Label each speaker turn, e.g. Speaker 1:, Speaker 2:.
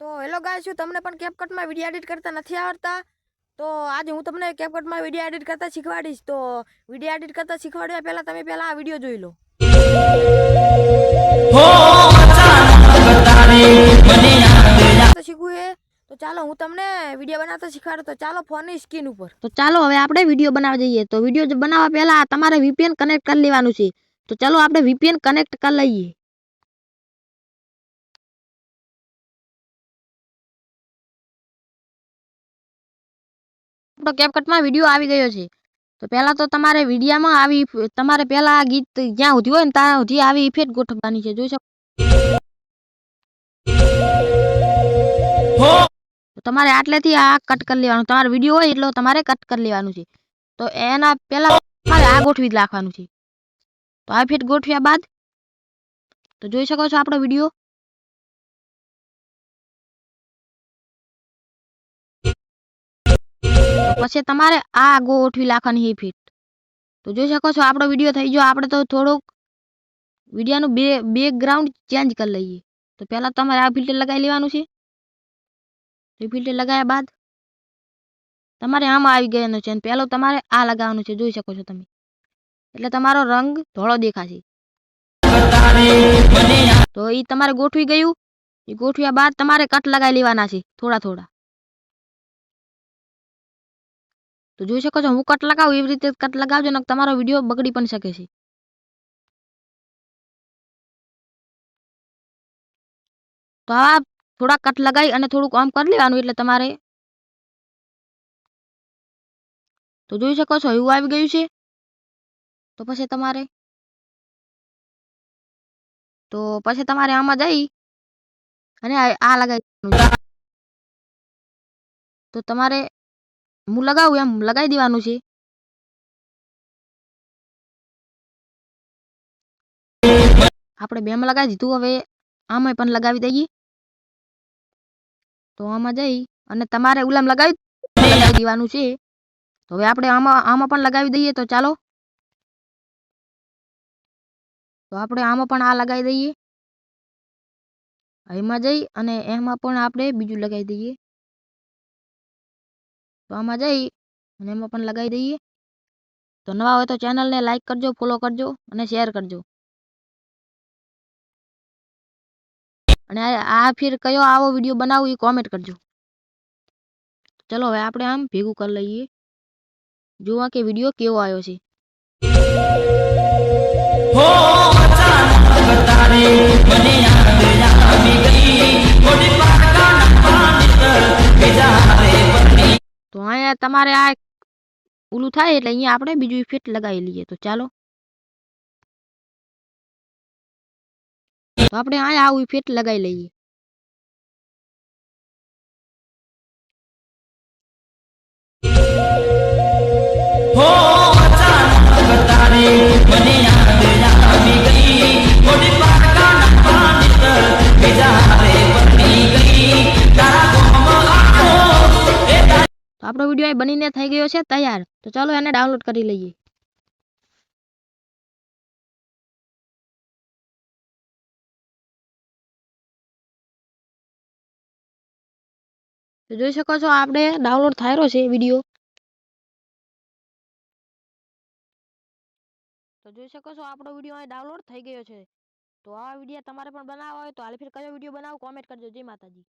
Speaker 1: તો હેલો ગાય શું તમને પણ કેપકટમાં વીડિયો એડિટ કરતા નથી આવડતા? તો આજે હું તમને કેપકટમાં વીડિયો એડિટ કરતા શીખવાડીશ. તો વીડિયો એડિટ કરતા શીખવાડ્યા પહેલાં તમે પહેલાં આ વીડિયો જોઈ લો. શીખવું એ? તો ચાલો હું તમને વીડિયો બનાવતા શીખવાડું. તો ચાલો ફોનની સ્ક્રીન ઉપર.
Speaker 2: તો ચાલો હવે આપણે વીડિયો બનાવવા જઈએ. તો વીડિયો બનાવવા પહેલાં તમારે વીપીએન કનેક્ટ કરી લેવાનું છે. તો ચાલો આપણે વીપીએન કનેક્ટ કરી લઈએ. આપણો કેપકટમાં વીડિયો આવી ગયો છે. તો પહેલાં તો તમારે વિડીયામાં આવી, તમારે પહેલાં આ ગીત જ્યાં સુધી હોય ને ત્યાં સુધી આવી ઇફેક્ટ ગોઠવવાની છે, જોઈ શકો. તમારે આટલેથી આ કટ કરી લેવાનું. તમારો વીડિયો હોય એટલો તમારે કટ કરી લેવાનું છે. તો એના પહેલાં તમારે આ ગોઠવી જ રાખવાનું છે. તો આ ફેટ ગોઠવ્યા બાદ, તો જોઈ શકો છો આપણો વીડિયો પછી તમારે આ ગોઠવી લાખવાની હી ફીટ તો જોઈ શકો છો, આપણો વીડિયો થઈ ગયો. આપણે તો થોડુંક વિડીયોનું બે બેકગ્રાઉન્ડ ચેન્જ કરી લઈએ. તો પહેલાં તમારે આ ફિલ્ટર લગાવી લેવાનું છે. એ ફિલ્ટર લગાવ્યા બાદ તમારે આમાં આવી ગયાનું છે. પહેલું તમારે આ લગાવવાનું છે. જોઈ શકો છો તમે. એટલે તમારો રંગ ધોળો દેખાશે. તો એ તમારે ગોઠવી ગયું. એ ગોઠવ્યા બાદ તમારે કટ લગાવી લેવાના છે. થોડા થોડા. તો જોઈ શકો છો, હું કટ લગાવું, એવી રીતે કટ લગાવજો ને તમારો વીડિયો બગડી પણ શકે છે. તો આ થોડા કટ લગાવી અને થોડુંક આમ કરી લેવાનું એટલે તમારે તો જોઈ શકો છો, એવું આવી ગયું છે. તો પછી તમારે તો પછી તમારે આમાં જઈ અને આ લગાવી તો તમારે હું લગાવું એમ લગાવી દેવાનું છે. આપણે બેમાં લગાવી દીધું, હવે આમાં પણ લગાવી દઈએ. તો આમાં જઈ અને તમારે ઉલામ લગાવી લગાવી દેવાનું છે. તો હવે આપણે આમાં આમાં પણ લગાવી દઈએ તો ચાલો. તો આપણે આમાં પણ આ લગાવી દઈએ. એમાં જઈ અને એમાં પણ આપણે બીજું લગાવી દઈએ. તો આમાં જઈ અને એમાં પણ લગાવી દઈએ. તો નવા હોય તો ચેનલને લાઈક કરજો ફોલો કરજો અને શેર કરજો. અને આ ફિર કયો આવો વીડિયો બનાવું એ કોમેન્ટ કરજો. ચલો હવે આપણે આમ ભેગું કરી લઈએ. જોવા કે વીડિયો કેવો આવ્યો છે. તમારે આ ઓલું થાય એટલે અહીંયા આપણે બીજું ઇફેક્ટ લગાવી લઈએ. તો ચાલો. તો આપણે અહીંયા આવું ઇફેક્ટ લગાવી લઈએ. આપણો વીડિયો એ બનીને થઈ ગયો છે, તૈયાર. તો ચાલો એને ડાઉનલોડ કરી લઈએ. તો જોઈ શકો છો, આપણે ડાઉનલોડ થયેલો છે વીડિયો. તો જોઈ શકો છો, આપણો વીડિયો અહીં ડાઉનલોડ થઈ ગયો છે. તો આ વીડિયો તમારે પણ બનાવવા હોય તો હાલ ફેર કયો વીડિયો બનાવો કોમેન્ટ કરજો. જય માતાજી.